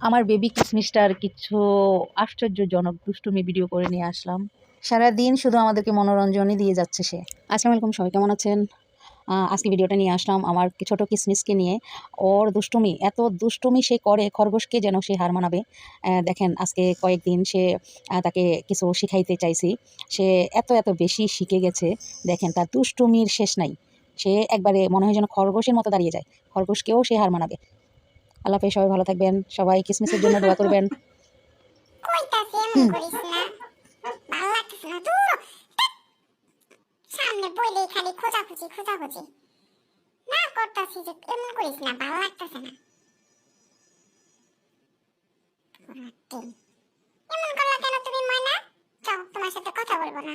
আমার বেবি কিসমিসটার কিছু আশ্চর্যজনক দুষ্টুমি ভিডিও করে নিয়ে আসলাম। সারাদিন শুধু আমাদেরকে মনোরঞ্জনই দিয়ে যাচ্ছে সে। আসসালামু আলাইকুম সবাই কেমন আছেন? আজকে ভিডিওটা নিয়ে আসলাম আমার ছোট কিসমিসকে নিয়ে। ওর দুষ্টুমি এত দুষ্টুমি সে করে খরগোশকে যেন সে হার মানাবে। দেখেন আজকে কয়েকদিন সে তাকে কিছু শিখাইতে চাইছি। সে এত এত বেশি শিখে গেছে। দেখেন তার দুষ্টুমির শেষ নাই। সে একবারে মনে হয় যেন খরগোশের মতো দাঁড়িয়ে যায়। খরগোশকেও সে হার মানাবে। আল্লাহ হাফেজ সবাই ভালো থাকবেন। সবাই কিসমিসের জন্য দোয়া করবেন। কইতাছি এমন করিস না। ভালো লাগতেছে না দূর সামনে বইলেই খালি খোঁজাখুঁজি খোঁজাখুঁজি। না করতাছি যে এমন করিস না ভালো লাগতেছে না। এমন করলা কেন তুমি ময়না? তোমার সাথে কথা বলব না।